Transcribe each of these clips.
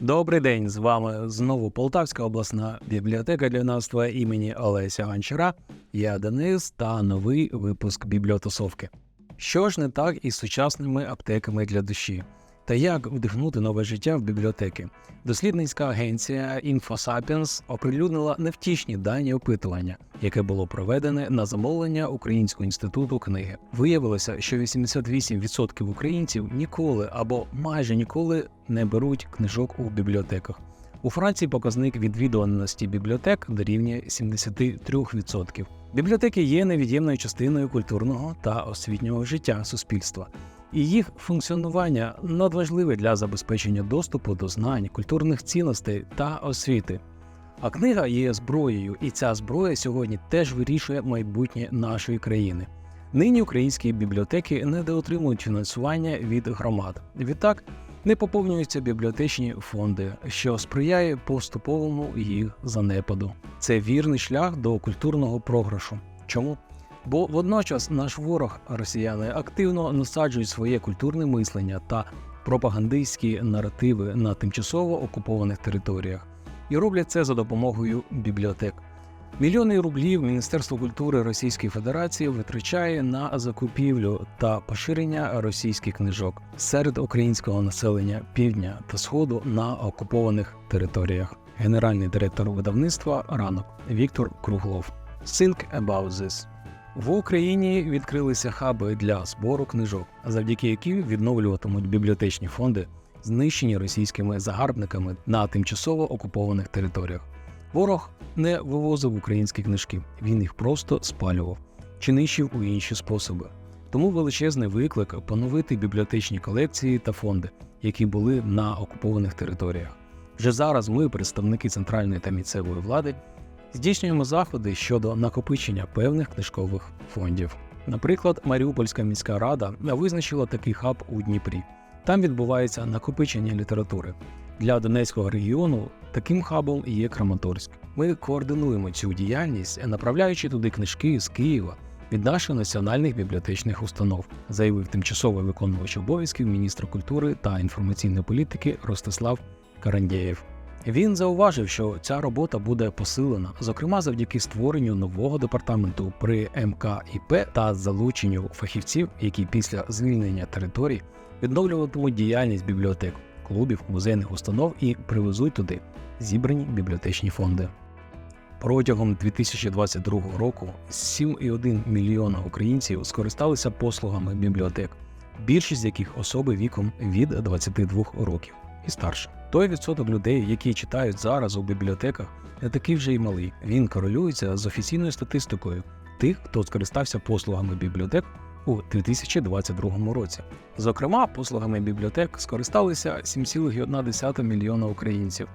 Добрий день, з вами знову Полтавська обласна бібліотека для юнацтва імені Олеся Гончара. Я Денис та новий випуск бібліотусовки. Що ж не так із сучасними аптеками для душі? Та як вдихнути нове життя в бібліотеки? Дослідницька агенція InfoSapiens оприлюднила невтішні дані опитування, яке було проведене на замовлення Українського інституту книги. Виявилося, що 88% українців ніколи або майже ніколи не беруть книжок у бібліотеках. У Франції показник відвідуваності бібліотек дорівнює 73%. Бібліотеки є невід'ємною частиною культурного та освітнього життя суспільства, і їх функціонування надважливе для забезпечення доступу до знань, культурних цінностей та освіти. А книга є зброєю, і ця зброя сьогодні теж вирішує майбутнє нашої країни. Нині українські бібліотеки недоотримують фінансування від громад. Відтак не поповнюються бібліотечні фонди, що сприяє поступовому їх занепаду. Це вірний шлях до культурного програшу. Чому? Бо водночас наш ворог, росіяни, активно насаджують своє культурне мислення та пропагандистські наративи на тимчасово окупованих територіях і роблять це за допомогою бібліотек. Мільйони рублів Міністерство культури Російської Федерації витрачає на закупівлю та поширення російських книжок серед українського населення півдня та сходу на окупованих територіях. Генеральний директор видавництва ранок Віктор Круглов. Think about this. В Україні відкрилися хаби для збору книжок, завдяки яким відновлюватимуть бібліотечні фонди, знищені російськими загарбниками на тимчасово окупованих територіях. Ворог не вивозив українські книжки, він їх просто спалював чи нищив у інші способи. Тому величезний виклик поновити бібліотечні колекції та фонди, які були на окупованих територіях. Вже зараз ми, представники центральної та місцевої влади, здійснюємо заходи щодо накопичення певних книжкових фондів. Наприклад, Маріупольська міська рада визначила такий хаб у Дніпрі. Там відбувається накопичення літератури. Для Донецького регіону таким хабом є Краматорськ. Ми координуємо цю діяльність, направляючи туди книжки з Києва від наших національних бібліотечних установ, заявив тимчасовий виконувач обов'язків міністра культури та інформаційної політики Ростислав Карандєєв. Він зауважив, що ця робота буде посилена, зокрема завдяки створенню нового департаменту при МКІП та залученню фахівців, які після звільнення територій відновлюватимуть діяльність бібліотек, клубів, музейних установ і привезуть туди зібрані бібліотечні фонди. Протягом 2022 року 7,1 мільйона українців скористалися послугами бібліотек, більшість з яких особи віком від 22 років і старше. Той відсоток людей, які читають зараз у бібліотеках, не такий вже й малий. Він корелюється з офіційною статистикою тих, хто скористався послугами бібліотек у 2022 році. Зокрема, послугами бібліотек скористалися 7,1 мільйона українців.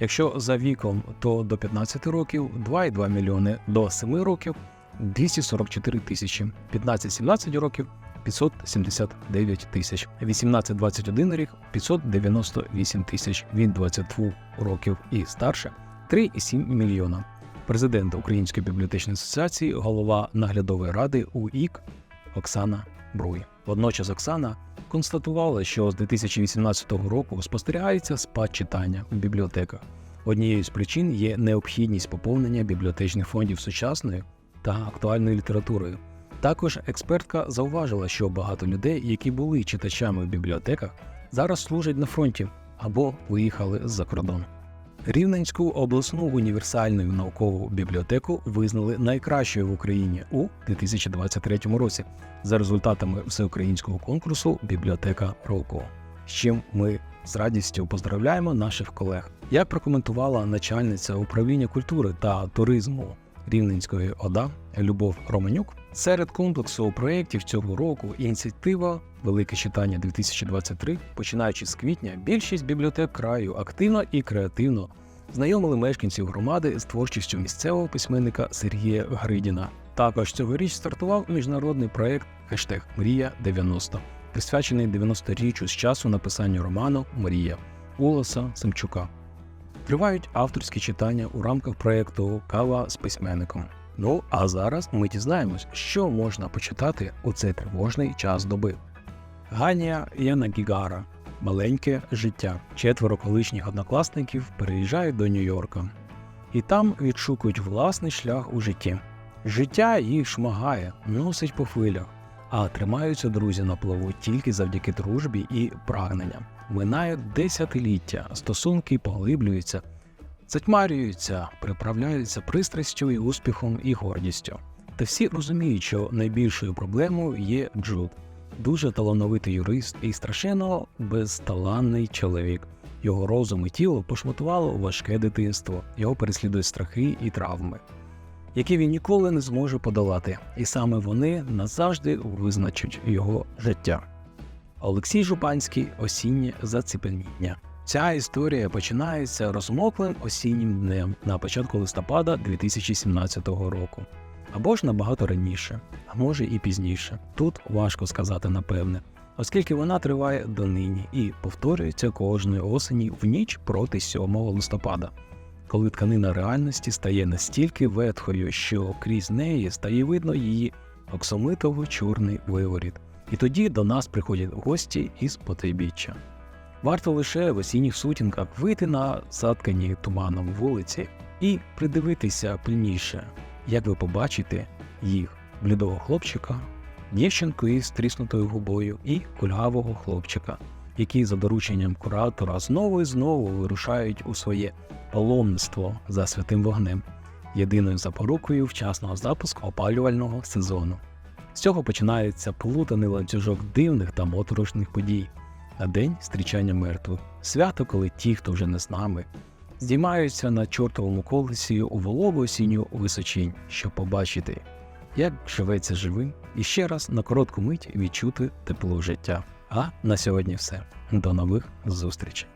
Якщо за віком, то до 15 років 2,2 мільйони, до 7 років 244 тисячі, 15-17 років 579 тисяч, 18-21 рік 598 тисяч, від 22 років і старше 3,7 мільйона. Президент Української бібліотечної асоціації, голова наглядової ради УІК Оксана Бруй. Водночас Оксана констатувала, що з 2018 року спостерігається спад читання в бібліотеках. Однією з причин є необхідність поповнення бібліотечних фондів сучасною та актуальною літературою. Також експертка зауважила, що багато людей, які були читачами в бібліотеках, зараз служать на фронті або виїхали з-за кордону. Рівненську обласну універсальну наукову бібліотеку визнали найкращою в Україні у 2023 році за результатами всеукраїнського конкурсу Бібліотека року. З чим ми з радістю поздравляємо наших колег. Як прокоментувала начальниця управління культури та туризму Рівненської ОДА Любов Романюк, серед комплексу проєктів цього року ініціатива Велике читання 2023, починаючи з квітня, більшість бібліотек краю активно і креативно знайомили мешканців громади з творчістю місцевого письменника Сергія Гридіна. Також цьогоріч стартував міжнародний проєкт хештег Мрія 90, присвячений 90-річчю з часу написання роману Мрія Уласа Семчука. Тривають авторські читання у рамках проєкту Кава з письменником. Ну а зараз ми дізнаємось, що можна почитати у цей тривожний час доби. Ганія Янагігара маленьке життя. Четверо колишніх однокласників переїжджають до Нью-Йорка і там відшукують власний шлях у житті. Життя їх шмагає, носить по хвилях, а тримаються друзі на плаву тільки завдяки дружбі і прагненням. Минають десятиліття, стосунки поглиблюються, затьмарюються, приправляються пристрастю і успіхом і гордістю. Та всі розуміють, що найбільшою проблемою є Джуд, дуже талановитий юрист і страшенно безталанний чоловік. Його розум і тіло пошматувало важке дитинство, його переслідують страхи і травми, які він ніколи не зможе подолати, і саме вони назавжди визначать його життя. Олексій Жупанський осіннє заціпеніння. Ця історія починається розмоклим осіннім днем на початку листопада 2017 року. Або ж набагато раніше, а може і пізніше. Тут важко сказати напевне, оскільки вона триває донині і повторюється кожної осені в ніч проти 7 листопада, коли тканина реальності стає настільки ветхою, що крізь неї стає видно її оксомитово-чорний виворіт. І тоді до нас приходять гості із потайбіччя. Варто лише в осінніх сутінках вийти на заткані туманом вулиці і придивитися пильніше, як ви побачите їх блідого хлопчика, дівчинку із тріснутою губою і кульгавого хлопчика, які за дорученням куратора знову і знову вирушають у своє паломництво за святим вогнем, єдиною запорукою вчасного запуску опалювального сезону. З цього починається плутаний ланцюжок дивних та моторошних подій. На день зустрічання мертвих, свято, коли ті, хто вже не з нами, здіймаються на чортовому колесі у вологу осінню височинь, щоб побачити, як живеться живим, і ще раз на коротку мить відчути тепло життя. А на сьогодні все. До нових зустрічей.